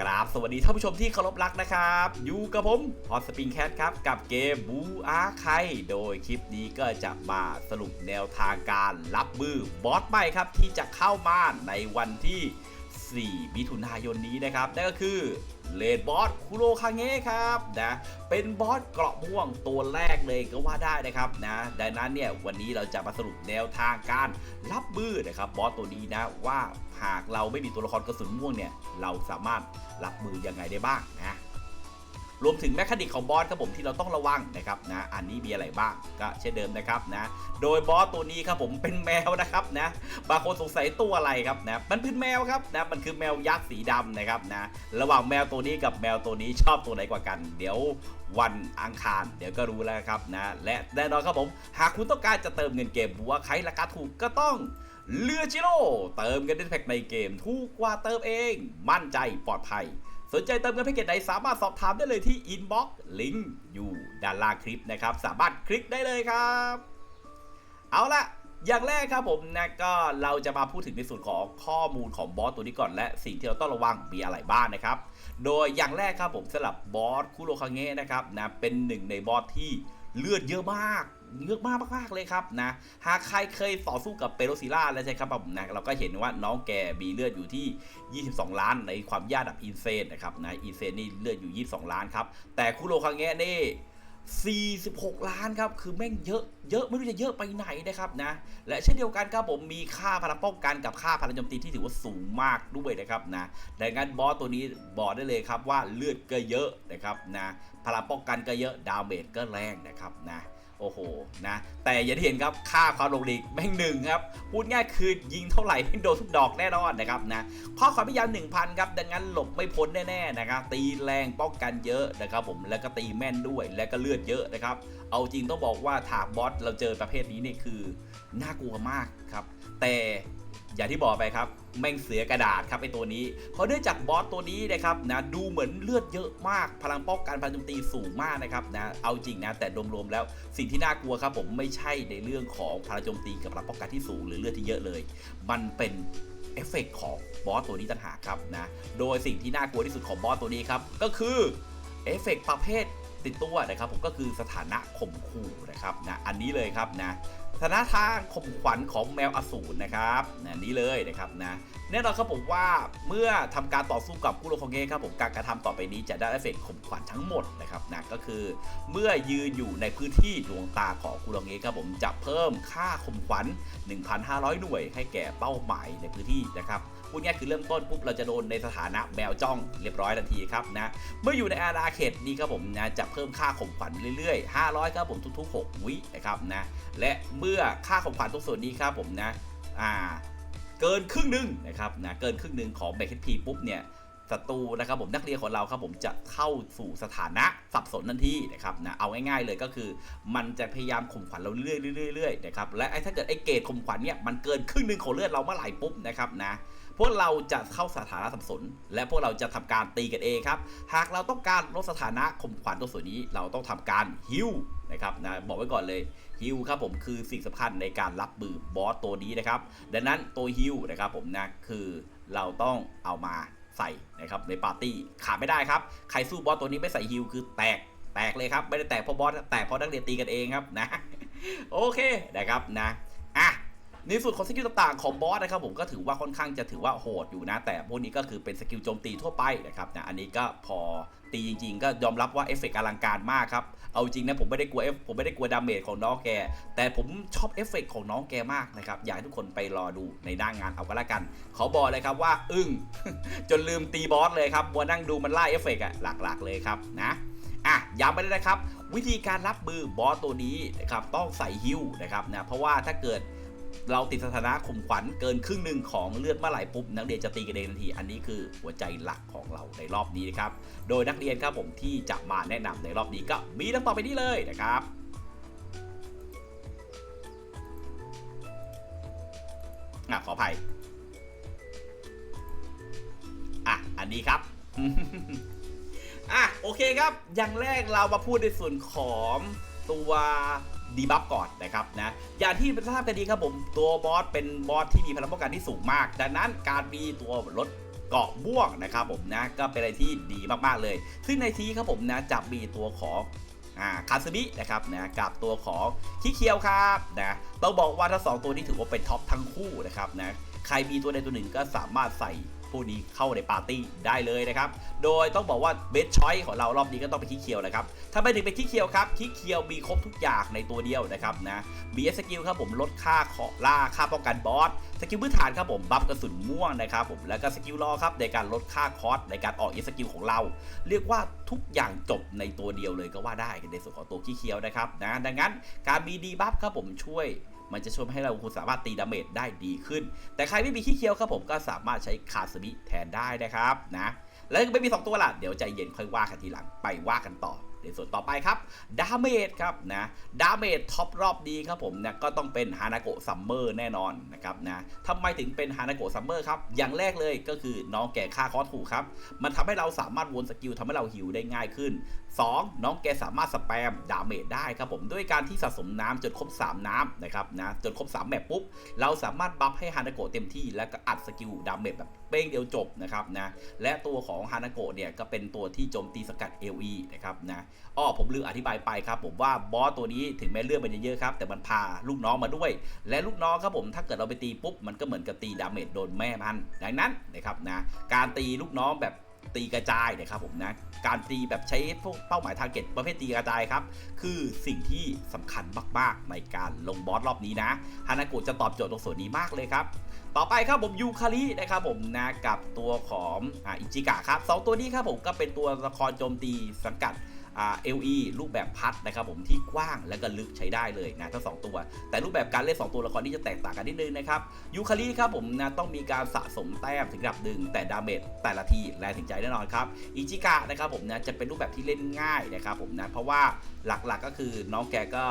กราบสวัสดีท่านผู้ชมที่เคารพรักนะครับ อยู่กับผมพอสปริงแคทครับ กับเกมบูอาไคโดยคลิปนี้ก็จะมาสรุปแนวทางการรับมือบอสใหม่ครับ ที่จะเข้ามาในวันที่ 4 มิถุนายนนี้นะครับ นั่นก็คือ เลดบอสคุโรคาเงะครับนะเป็นบอสเกราะม่วงตัวแรกเลยก็ว่าได้นะครับนะดังนั้นเนี่ยวันนี้เราจะมาสรุปแนวทางการรับมือนะครับบอสตัวนี้นะว่าหากเราไม่มีตัวละครกระสุนม่วงเนี่ยเราสามารถรับมือยังไงได้บ้างนะ รวมถึงแมคานิกของบอสครับผมที่เราต้องระวังนะครับนะอันนี้มีอะไรบ้างก็เช่นเดิมนะครับนะโดยบอสตัวนี้ครับผมเป็นแมวนะครับนะบางคนสงสัยตัวอะไรครับนะมันเป็นแมวครับนะมันคือแมวยักษ์สีดำนะครับนะระหว่างแมวตัวนี้กับแมวตัวนี้ชอบตัวไหนกว่ากัน เดี๋ยววันอังคารเดี๋ยวก็รู้แล้วครับนะและแน่นอนครับผมหากคุณต้องการจะเติมเงินเกมบัวใครราคาถูกก็ต้องเลือจิโร่เติมเงินได้แพ็กในเกม ถูกกว่าเติมเอง มั่นใจปลอดภัย สนใจเติมเงินแพ็กเกจไหนสามารถสอบถามได้เลยที่อินบ็อกซ์ลิงก์อยู่ด้านล่างคลิปนะครับ สามารถคลิกได้เลยครับ เอาละอย่างแรกครับผมนะก็เราจะมาพูดถึงในส่วนของข้อมูลของบอสตัวนี้ก่อนและสิ่งที่เราต้องระวังมีอะไรบ้างนะครับ โดยอย่างแรกครับผมสำหรับบอสคุโรคังเงะนะครับนะเป็นหนึ่งในบอสที่เลือดเยอะมาก เยอะมากมากๆเลยครับนะหากใครเคยต่อสู้กับเปโรซิล่าแล้วใช่ครับผมนะเราก็เห็นว่าน้องแกมีเลือดอยู่ที่ 22 ล้านในความยากแบบอินเซนนะครับนะอินเซนนี่เลือดอยู่ 22 ล้านครับแต่คุโรคังเงนี่46 ล้านครับ คือแม่งเยอะ เยอะไม่รู้จะเยอะไปไหนนะครับนะ และเช่นเดียวกันครับผมมีค่าพลังป้องกันกับค่าพลังโจมตีที่ถือว่าสูงมากด้วยนะครับนะ ดังนั้นบอสตัวนี้บอกได้เลยครับว่าเลือดก็เยอะนะครับนะ พลังป้องกันก็เยอะ ดาเมจก็แรงนะครับนะ โอ้โหนะแต่อย่างที่เห็นครับค่าความลงลีกแม่งหนึ่งครับพูดง่ายคือยิงเท่าไหร่แม่งโดนทุกดอกแน่นอนนะครับนะข้อความพยายาม1,000ครับดังนั้นหลบไม่พ้นแน่ๆนะครับตีแรงป้องกันเยอะนะครับผมแล้วก็ตีแม่นด้วยแล้วก็เลือดเยอะนะครับเอาจริงต้องบอกว่าถากบอสเราเจอประเภทนี้นี่คือน่ากลัวมากครับแต่ อย่างที่บอกไปครับแม่งเสือกระดาษครับไอตัวนี้ เพราะเนื่องจากบอสตัวนี้นะครับนะดูเหมือนเลือดเยอะมาก พลังป้องกันพลังโจมตีสูงมากนะครับนะเอาจริงนะแต่รวมๆแล้วสิ่งที่น่ากลัวครับผมไม่ใช่ในเรื่องของพลังโจมตีกับพลังป้องกันที่สูงหรือเลือดที่เยอะเลย มันเป็นเอฟเฟกต์ของบอสตัวนี้ต่างหากครับนะโดยสิ่งที่น่ากลัวที่สุดของบอสตัวนี้ครับก็คือเอฟเฟกต์ประเภทติดตัวนะครับผมก็คือสถานะข่มขู่นะครับนะอันนี้เลยครับนะ สถานะทางข่มขวัญของแมวอสูรนะครับนะนี้เลยนะครับนะแน่นอนครับผมว่าเมื่อทำการต่อสู้กับกุโรคองเกะครับผมการกระทำต่อไปนี้จะได้เอฟเฟกต์ข่มขวัญทั้งหมดนะครับนะก็คือ เมื่อยืนอยู่ในพื้นที่ดวงตาของกุโรคองเกะครับผมจะเพิ่มค่าข่มขวัญ 1,500 หน่วยให้แก่เป้าหมายในพื้นที่นะครับ พูดง่ายคือเริ่มต้นปุ๊บเราจะโดนในสถานะแมวจ้องเรียบร้อยทันทีครับนะเมื่ออยู่ในอาณาเขตนี้ครับผมนะจะเพิ่มค่าข่มขวัญเรื่อยๆ 500ครับผมทุกๆ 6 วินะครับนะและเมื่อค่าข่มขวัญทุกส่วนนี้ครับผมนะอ่าเกินครึ่งหนึ่งนะครับนะเกินครึ่งหนึ่งของเบคพีปุ๊บเนี่ยศัตรูนะครับผมนักเรียนของเราครับผมจะเข้าสู่สถานะสับสนทันทีนะครับนะเอาง่ายๆเลยก็คือ มันจะพยายามข่มขวัญเราเรื่อยๆเรื่อยๆนะครับและไอ้ถ้าเกิดไอ้เกรดข่มขวัญเนี่ยมันเกินครึ่งหนึ่งของเลือดเราเมื่อไหร่ปุ๊บนะครับนะ พวกเราจะเข้าสถานะสับสน และพวกเราจะทำการตีกันเองครับ หากเราต้องการลดสถานะข่มขวัญตัวส่วนนี้เราต้องทำการฮิวนะครับนะบอกไว้ก่อนเลยฮิวครับผมคือสิ่งสำคัญในการรับมือบอสตัวนี้นะครับ ดังนั้นตัวฮิวนะครับผมนะคือเราต้องเอามาใส่นะครับในปาร์ตี้ขาดไม่ได้ครับ ใครสู้บอสตัวนี้ไม่ใส่ฮิวคือแตกแตกเลยครับ ไม่ได้แตกเพราะบอสแตกเพราะนักเรียนตีกันเองครับนะ โอเคนะครับนะอะ ในส่วนของสกิลต่างๆของบอสนะครับผมก็ถือว่าค่อนข้างจะถือว่าโหดอยู่นะ แต่พวกนี้ก็คือเป็นสกิลโจมตีทั่วไปนะครับนะอันนี้ก็พอตีจริงๆ ก็ยอมรับว่าเอฟเฟกต์อลังการมากครับ เอาจริงนะผมไม่ได้กลัวเอฟผมไม่ได้กลัวดาเมจของน้องแก แต่ผมชอบเอฟเฟกต์ของน้องแกมากนะครับ อยากให้ทุกคนไปรอดูในหน้างงานเอาก็แล้วกัน ขอบอกเลยครับว่า อึ้งจนลืมตีบอสเลยครับมัวนั่งดูมันไล่เอฟเฟกต์อะหลักๆเลยครับนะอะย้ำไปเลยนะครับ วิธีการรับมือบอสตัวนี้นะครับต้องใส่ฮิวนะครับนะเพราะว่าถ้าเกิด เราติดสถานะข่มขวัญเกินครึ่งหนึ่งของเลือดเมื่อไหร่ปุ๊บนักเรียนจะตีกันเองทันที อันนี้คือหัวใจหลักของเราในรอบนี้นะครับ โดยนักเรียนครับผมที่จะมาแนะนำในรอบนี้ก็มีดังต่อไปนี้เลยนะครับอะขออภัยอะอันนี้ครับอะโอเคครับ อย่างแรกเรามาพูดในส่วนของตัว ดีบัฟก่อนนะครับนะอย่างที่ทราบกันดีครับผมตัวบอสเป็นบอสที่มีพลังป้องกันที่สูงมาก ดังนั้นการมีตัวลดเกาะม่วงนะครับผมนะก็เป็นอะไรที่ดีมากๆเลย ซึ่งในทีครับผมนะจะมีตัวของคาซึมินะครับนะกับตัวของคิเคียวครับนะต้องบอกว่าทั้งสองตัวนี้ถือว่าเป็นท็อปทั้งคู่นะครับนะใครมีตัวใดตัวหนึ่งก็สามารถใส่ ผู้นี้เข้าในปาร์ตี้ได้เลยนะครับ โดยต้องบอกว่าเบสชอยของเรารอบนี้ก็ต้องเป็นคิเคียวนะครับถ้าไมถึงเป็นคิเคียวครับคิเคียวมีครบทุกอย่างในตัวเดียวนะครับนะมีสกิลครับผมลดค่าเคาะล่าค่าป้องกันบอสสกิลพื้นฐานครับผมบัฟกระสุนม่วงนะครับผมแล้วก็สกิลรอครับในการลดค่าคอสในการออกเอสกิลของเรา เรียกว่าทุกอย่างจบในตัวเดียวเลยก็ว่าได้ในส่วนของตัวขี้เคียวนะครับนะดังนั้นการมีดีบัฟครับผมช่วย มันจะช่วยให้เราคุณสามารถตีดาเมจได้ดีขึ้น แต่ใครไม่มีขี้เคียวครับผมก็สามารถใช้คาสมิแทนได้นะครับนะแล้วไม่มี 2 ตัวละเดี๋ยวใจเย็นค่อยว่ากันทีหลังไปว่ากันต่อในส่วนต่อไปครับดาเมจครับนะดาเมจท็อปรอบดีครับผมนะก็ต้องเป็นฮานาโกะซัมเมอร์แน่นอนนะครับนะทำไมถึงเป็นฮานาโกะซัมเมอร์ครับอย่างแรกเลยก็คือน้องแก่ค่าคอสถูกครับ มันทำให้เราสามารถวนสกิลทำให้เราหิวได้ง่ายขึ้น 2. น้องแกสามารถสแปมดาเมจได้ครับผมด้วยการที่สะสมน้ำจนครบ 3 น้ำนะครับนะจนครบ 3 แมปปุ๊บ เราสามารถบัฟให้ฮานาโกะเต็มที่แล้วก็อัดสกิลดาเมจแบบเป้งเดียวจบนะครับนะและตัวของฮานาโกะเนี่ยก็เป็นตัวที่โจมตีสกัด LE นะครับนะอ้อผมลืมอธิบายไปครับผมว่าบอสตัวนี้ถึงแม้เลือดมันเยอะครับแต่มันพาลูกน้องมาด้วย และลูกน้องครับผมถ้าเกิดเราไปตีปุ๊บมันก็เหมือนกับตีดาเมจโดนแม่มันดังนั้นนะครับนะการตีลูกน้องแบบ ตีกระจายนะครับผมนะการตีแบบใช้พวกเป้าหมายทาร์เก็ตประเภทตีกระจายครับ คือสิ่งที่สำคัญมากๆ ในการลงบอสรอบนี้นะฮานาโกะจะตอบโจทย์ตรงส่วนนี้มากเลยครับ ต่อไปครับผมยูคารินะครับผมนะกับตัวของอ,อิจิกะครับสองตัวนี้ครับผมก็เป็นตัวละครโจมตีสังกัด LE รูปแบบพัดนะครับผมที่กว้างและก็ลึกใช้ได้เลยนะทั้งสองตัว แต่รูปแบบการเล่น 2 ตัวละครนี่จะแตกต่างกันนิดนึงนะครับยูคาริครับผมนะต้องมีการสะสมแต้มถึงระดับหนึ่งแต่ดาเมจแต่ละทีแรงถึงใจแน่นอนครับอิจิกะนะครับผมนะจะเป็นรูปแบบที่เล่นง่ายนะครับผมนะเพราะว่าหลักๆก็คือน้องแกก็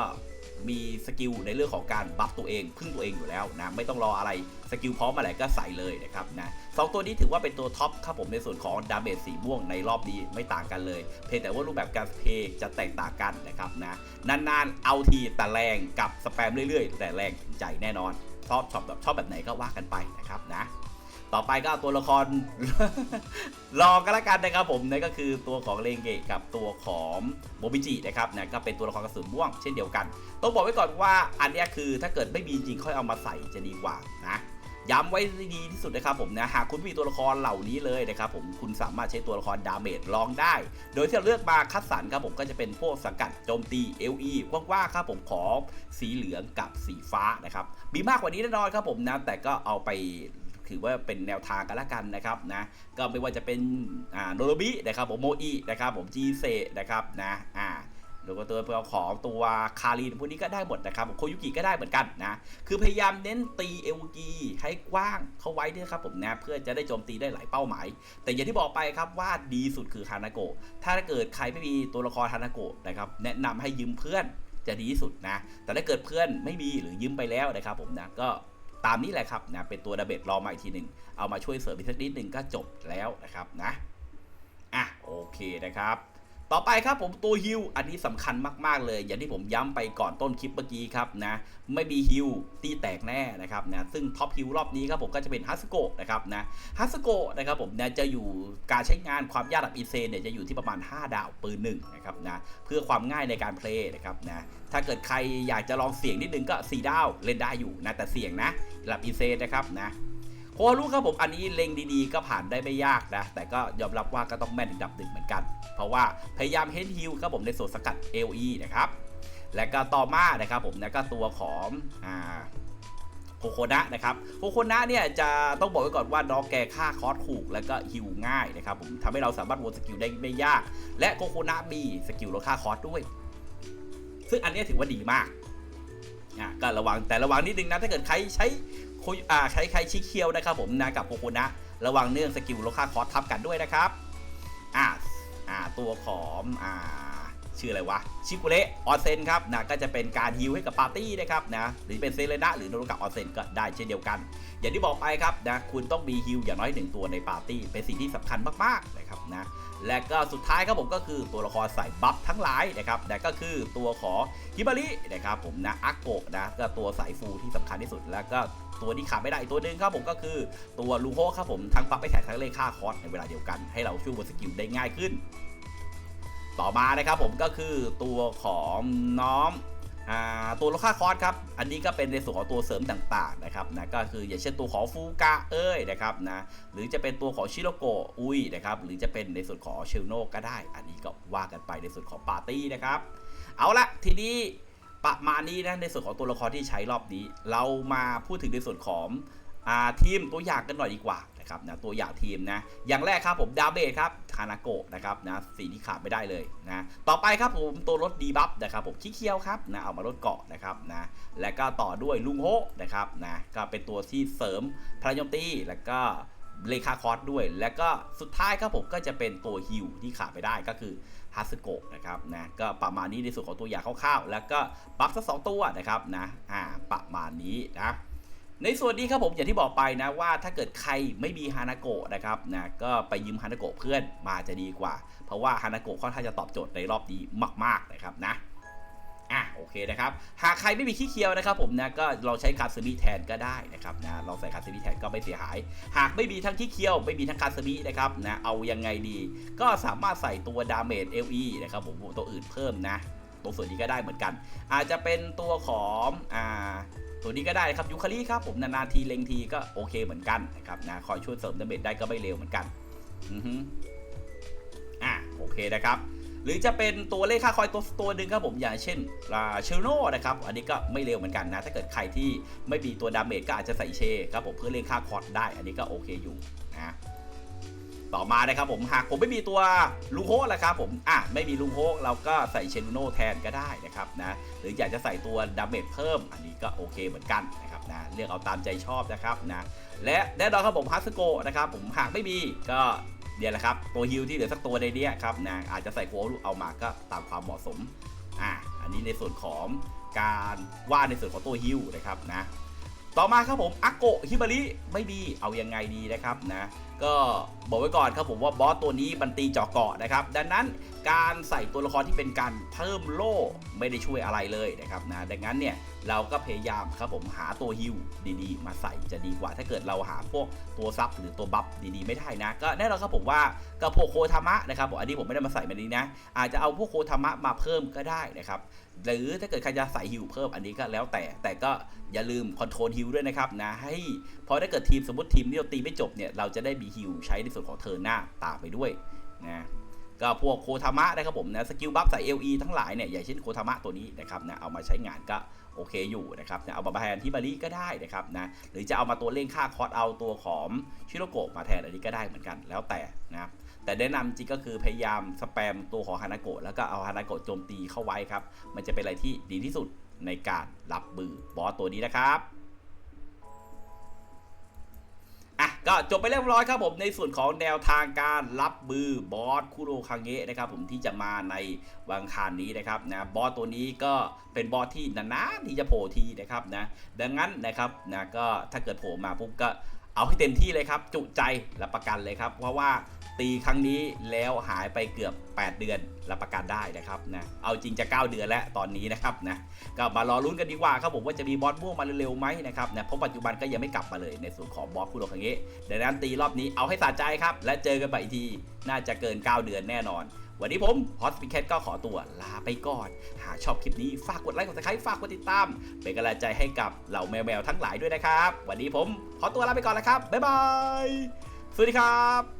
มีสกิลในเรื่องของการบัฟตัวเองพึ่งตัวเองอยู่แล้วนะไม่ต้องรออะไรสกิลพร้อมอะไรก็ใส่เลยนะครับนะสองตัวนี้ถือว่าเป็นตัวท็อปครับผมในส่วนของดาเมจสีม่วงในรอบนี้ไม่ต่างกันเลย เพียงแต่ว่ารูปแบบการเพย์จะแตกต่างกันนะครับนะนานๆเอาทีแต่แรงกับสแปมเรื่อยๆ แต่แรงถึงใจแน่นอนชอบชอบแบบชอบแบบไหนก็ว่ากันไปนะครับนะ ต่อไปก็เอาตัวละคร รองกันละกันนะครับผมนั่นก็คือตัวของเลงเกะกับตัวของโมบิจินะครับนะก็เป็นตัวละครกระสุนม่วงเช่นเดียวกัน ต้องบอกไว้ก่อนว่าอันเนี้ยคือถ้าเกิดไม่มีจริงค่อยเอามาใส่จะดีกว่านะย้ำไว้ดีที่สุดนะครับผมนะหากคุณมีตัวละครเหล่านี้เลยนะครับผมคุณสามารถใช้ตัวละครดาเมจลองได้ โดยที่เราเลือกมาคัดสรรครับผมก็จะเป็นพวกสกัดโจมตี LE ว่างๆครับผมของสีเหลืองกับสีฟ้านะครับมีมากกว่านี้แน่นอนครับผมนะแต่ก็เอาไป ถือว่าเป็นแนวทางกันละกันนะครับนะก็ไม่ว่าจะเป็นอ่าโนโรบินะครับผมโมอีนะครับผมจีเซนะครับนะอ่าแล้วก็ตัวของตัวคารินพวกนี้ก็ได้หมดนะครับผมโคยุกิก็ได้เหมือนกันนะคือพยายามเน้นตีเอลกีให้กว้างเข้าไว้ด้วยครับผมนะเพื่อจะได้โจมตีได้หลายเป้าหมาย แต่อย่างที่บอกไปครับว่าดีสุดคือฮานาโกะถ้าเกิดใครไม่มีตัวละครฮานาโกะนะครับแนะนำให้ยืมเพื่อนจะดีที่สุดนะ แต่ถ้าเกิดเพื่อนไม่มีหรือยืมไปแล้วนะครับผมนะก็ ตามนี้แหละครับนะเป็นตัวดาเบตรอมาอีกทีหนึ่งเอามาช่วยเสริมอีกสักนิดหนึ่งก็จบแล้วนะครับนะอะโอเคนะครับ ต่อไปครับผมตัวฮิลอันนี้สำคัญมากๆเลย อย่างที่ผมย้ำไปก่อนต้นคลิปเมื่อกี้ครับนะไม่มีฮิลตีแตกแน่นะครับนะซึ่งท็อปฮิลรอบนี้ครับผมก็จะเป็นฮัสโกะนะครับนะฮัสโกะนะครับผมนะจะอยู่การใช้งานความยากระดับอีเซนเนี่ยจะอยู่ที่ประมาณ 5 ดาวปืนหนึ่งนะครับนะเพื่อความง่ายในการเพลย์นะครับนะถ้าเกิดใครอยากจะลองเสี่ยงนิดนึงก็ 4 ดาวเล่นได้อยู่นะแต่เสี่ยงนะระดับอีเซนนะครับนะ โคลูครับผมอันนี้เล็งดีๆ ก็ผ่านได้ไม่ยากนะ แต่ก็ยอมรับว่าก็ต้องแม่นดับหนึ่งเหมือนกัน เพราะว่าพยายามเฮดฮิลครับผมในโซนสกัด LE นะครับ และก็ต่อมานะครับผมนะก็ตัวของอ่าโคโคนะนะครับโคโคนะเนี่ยจะต้องบอกไว้ก่อนว่าน้องแกค่าคอสถูกแล้วก็ฮิวง่ายนะครับผมทำให้เราสามารถวนสกิลได้ไม่ยาก และโคโคนะมีสกิลลดค่าคอสด้วย ซึ่งอันนี้ถือว่าดีมากอะก็ระวังแต่ระวังนิดนึงนะถ้าเกิดใครใช้โอ่าใช้ใครชิเคียวนะครับผมนะกับโคโคนะ ระวังเนื่องสกิลลดค่าคอสทับกันด้วยนะครับ อ่าอ่าตัวของอ่า ชื่ออะไรวะ ชิกุเระออนเซนครับนะก็จะเป็นการฮิวให้กับปาร์ตี้นะครับนะหรือเป็นเซเลนะหรือโนรุกะออนเซนก็ได้เช่นเดียวกัน อย่างที่บอกไปครับนะคุณต้องมีฮิวอย่างน้อยหนึ่งตัวในปาร์ตี้เป็นสิ่งที่สำคัญมากๆนะครับนะและก็สุดท้ายครับผมก็คือตัวละครใส่บัฟทั้งหลายนะครับนะก็คือตัวของฮิบารินะครับผมนะอาโกะนะก็ตัวสายฟูที่สำคัญที่สุดแล้วก็ตัวที่ขาดไม่ได้ตัวหนึ่งครับผมก็คือตัวลูโฮครับผมทั้งปรับไปแท็กทั้งเลขค่าคอสในเวลาเดียวกันให้เราช่วยบนสกิลได้ง่ายขึ้น ต่อมานะครับผมก็คือตัวของน้อมตัวลูกค้าคอร์สครับ อันนี้ก็เป็นในส่วนของตัวเสริมต่างๆนะครับนะ ก็คืออย่างเช่นตัวของฟูกะเอ้ยนะครับนะ หรือจะเป็นตัวของชิโรโกะอุยนะครับ หรือจะเป็นในส่วนของเชลโนก็ได้ อันนี้ก็ว่ากันไปในส่วนของปาร์ตี้นะครับ เอาละทีนี้ประมาณนี้นะในส่วนของตัวละครที่ใช้รอบนี้ เรามาพูดถึงในส่วนของอทีมตัวอย่างกันหน่อยดีกว่า นะครับนะตัวอย่างทีมนะอย่างแรกครับผมดาเบจครับคานาโกะนะครับนะสีที่ขาดไม่ได้เลยนะต่อไปครับผมตัวรถดีบัฟนะครับผมขี้เคียวครับนะเอามาลดเกาะนะครับนะและก็ต่อด้วยลุงโฮนะครับนะก็เป็นตัวที่เสริมพลังโจมตีแล้วก็เลขาคอร์สด้วย แล้วก็สุดท้ายครับผมก็จะเป็นตัวฮิวที่ขาดไม่ได้ก็คือฮัสโกะนะครับนะก็ประมาณนี้ในส่วนของตัวอย่างคร่าวๆ แล้วก็บัฟสักสองตัวนะครับนะอ่าประมาณนี้นะ ในส่วนนี้ครับผมอย่างที่บอกไปนะว่าถ้าเกิดใครไม่มีฮานาโกะนะครับนะก็ไปยืมฮานาโกะเพื่อนมาจะดีกว่า เพราะว่าฮานาโกะค่อนข้างจะตอบโจทย์ในรอบนี้มากๆนะครับนะอะโอเคนะครับหากใครไม่มีขี้เคียวนะครับผมนะก็เราใช้คาซึมิแทนก็ได้นะครับนะเราใส่คาซึมิแทนก็ไม่เสียหาย หากไม่มีทั้งขี้เคียวไม่มีทั้งคาซึมินะครับนะเอายังไงดี ก็สามารถใส่ตัวดาเมจ LE นะครับผมตัวอื่นเพิ่มนะตรงส่วนนี้ก็ได้เหมือนกัน อาจจะเป็นตัวของอ่า ตัวนี้ก็ได้ครับยูคาลิครับผมนานๆทีเล็งทีก็โอเคเหมือนกันนะครับนะคอยช่วยเสริมดาเมจได้ก็ไม่เร็วเหมือนกันอือฮึอะโอเคนะครับหรือจะเป็นตัวเลขค่าคอยตัวตัวหนึ่งครับผมอย่างเช่นเชลโนนะครับอันนี้ก็ไม่เร็วเหมือนกันนะ ถ้าเกิดใครที่ไม่มีตัวดาเมจก็อาจจะใส่เชครับผมเพื่อเล่นค่าคอร์ดได้ อันนี้ก็โอเคอยู่นะ ต่อมานะครับผมหากผมไม่มีตัวลุงโฮแหละครับผมอะไม่มีลุงโฮเราก็ใส่เชนูโนแทนก็ได้นะครับนะหรืออยากจะใส่ตัวดาเมจเพิ่ม อันนี้ก็โอเคเหมือนกันนะครับนะเลือกเอาตามใจชอบนะครับนะและแน่นอนครับผมฮัสโกนะครับผมหากไม่มีก็เดี๋ยวแหละครับตัวฮิลที่เหลือสักตัวในเนี้ยครับนะอาจจะใส่โค้ดเอามาก็ตามความเหมาะสมอะอันนี้ในส่วนของการว่าดในส่วนของตัวฮิลนะครับนะต่อมาครับผมอาโกฮิบาริไม่มีเอายังไงดีนะครับนะก็ บอกไว้ก่อนครับผมว่าบอสตัวนี้มันตีเจาะเกาะนะครับ ดังนั้นการใส่ตัวละครที่เป็นการเพิ่มโล่ไม่ได้ช่วยอะไรเลยนะครับนะดังนั้นเนี่ยเราก็พยายามครับผมหาตัวฮิวดีๆ มาใส่จะดีกว่า ถ้าเกิดเราหาพวกตัวซับหรือตัวบัฟดีๆไม่ได้นะ ก็แน่นอนครับผมว่ากับพวกโคทามะนะครับผมอันนี้ผมไม่ได้มาใส่มานี้นะ อาจจะเอาพวกโคทามะมาเพิ่มก็ได้นะครับหรือถ้าเกิดใครจะใส่ฮิวเพิ่มอันนี้ก็แล้วแต่ แต่ก็อย่าลืมคอนโทรลฮิวด้วยนะครับนะให้พอถ้าเกิดทีมสมมติทีมที่เราตีไม่จบเนี่ยเราจะได้มีฮิวใช้ในส่วนของเทิร์หน้าตามไปด้วยนะก็พวกโคทามะนะครับผมนะสกิลบัฟใส่ LE ทั้งหลายเนี่ยอย่างเช่นโคทามะตัวนี้นะครับนะเอามาใช้งานก็โอเคอยู่นะครับนะเอามาแทนที่บาริก็ได้นะครับนะหรือจะเอามาตัวเล่งค่าคอร์สเอาตัวของชิโรโกะมาแทนอันนี้ก็ได้เหมือนกันแล้วแต่นะแต่แนะนำจริงก็คือพยายามสแปมตัวของฮานาโกะแล้วก็เอาฮานาโกะโจมตีเข้าไว้ครับมันจะเป็นอะไรที่ดีที่สุดในการรับมือบอสตัวนี้นะครับ ก็จบไปเรียบร้อยครับผมในส่วนของแนวทางการรับมือบอสคุโรคังเงะนะครับผมที่จะมาในวันอังคารนี้นะครับนะบอสตัวนี้ก็เป็นบอสที่นานๆที่จะโผล่ทีนะครับนะดังนั้นนะครับนะก็ถ้าเกิดโผล่มาปุ๊บก็เอาให้เต็มที่เลยครับ จุใจรับประกันเลยครับเพราะว่า ตีครั้งนี้แล้วหายไปเกือบ 8 เดือนรับประกันได้นะครับนะเอาจริงจะ 9 เดือนแล้วตอนนี้นะครับนะก็มารอลุ้นกันดีกว่าครับผมว่าจะมีบอสม่วงมาเร็วๆไหมนะครับนะเพราะปัจจุบันก็ยังไม่กลับมาเลยในส่วนของบอสคุโรคังเงะดังนั้นตีรอบนี้เอาให้สะใจครับ และเจอกันใหม่อีกทีน่าจะเกิน 9 เดือนแน่นอนวันนี้ผมฮอสปิแคทก็ขอตัวลาไปก่อน หากชอบคลิปนี้ฝากกดไลค์ กดซับสไครต์ฝากกดติดตาม เป็นกำลังใจให้กับเหล่าแมวๆทั้งหลายด้วยนะครับ วันนี้ผมขอตัวลาไปก่อนแล้วครับ บ๊ายบาย สวัสดีครับ